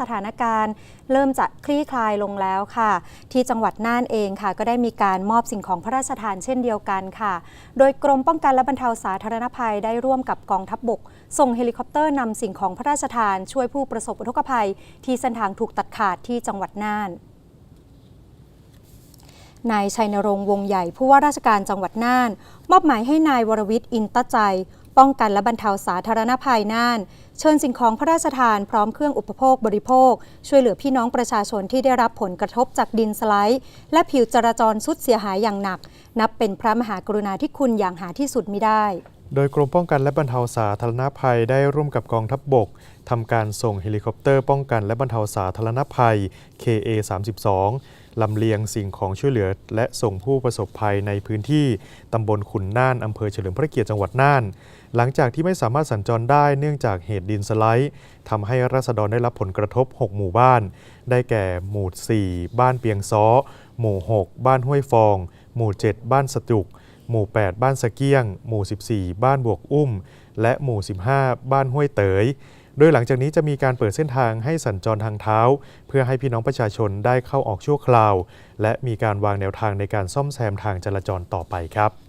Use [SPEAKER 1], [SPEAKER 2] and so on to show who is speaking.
[SPEAKER 1] สถานการณ์ เริ่มจะคลี่คลายลงแล้วค่ะ ที่จังหวัดน่านเองค่ะ ก็ได้มีการมอบสิ่งของพระราชทานเช่นเดียวกันค่ะ โดยกรมป้องกันและบรรเทาสาธารณภัยได้ร่วมกับกองทัพบบก ส่งเฮลิคอปเตอร์นำสิ่งของพระราชทาน ช่วยผู้ประสบอุทกภัย ที่เส้นทางถูกตัดขาดที่จังหวัดน่านนายชัยนรงค์วงใหญ่ผู้ว่าราชการจังหวัดน่าน มอบหมายให้นายวรวิทย์อินตะใจ ป้องกันและบรรเทาสาธารณภัยน่าน เชิญสิ่งของพระราชทานพร้อมเครื่องอุปโภคบริโภค ช่วยเหลือพี่น้องประชาชนที่ได้รับผลกระทบจากดินสไลด์และผิวจราจรสุดเสียหายอย่างหนัก นับเป็นพระมหากรุณาธิคุณอย่างหาที่สุดมิได้ โดยกรมป้องกันและบรรเทาสาธารณภัยได้ร่วมกับกองทัพบบกทำการส่งเฮลิคอปเตอร์ป้องกันและบรรเทาสาธารณภัย KA 32ลำเลียงสิ่งของช่วยเหลือ และส่งผู้ประสบภัยในพื้นที่ตำบลขุนน่านอำเภอเฉลิมพระเกียรติจังหวัดน่าน หลังจากที่ไม่สามารถสัญจรได้เนื่องจากเหตุดินสไลด์ทำให้ราษฎรได้รับผลกระทบ 6 หมู่บ้าน ได้แก่หมู่ 4 บ้านเปียงซ้อ หมู่ 6 บ้านห้วยฟอง หมู่ 7 บ้านสจุก หมู่ 8 บ้านสะเกียง หมู่ 14 บ้านบวกอุ้ม และหมู่ 15 บ้านห้วยเตย โดยหลังจากนี้จะมีการเปิดเส้นทางให้สัญจรทางเท้า เพื่อให้พี่น้องประชาชนได้เข้าออกชั่วคราว และมีการวางแนวทางในการซ่อมแซมทางจราจรต่อไปครับ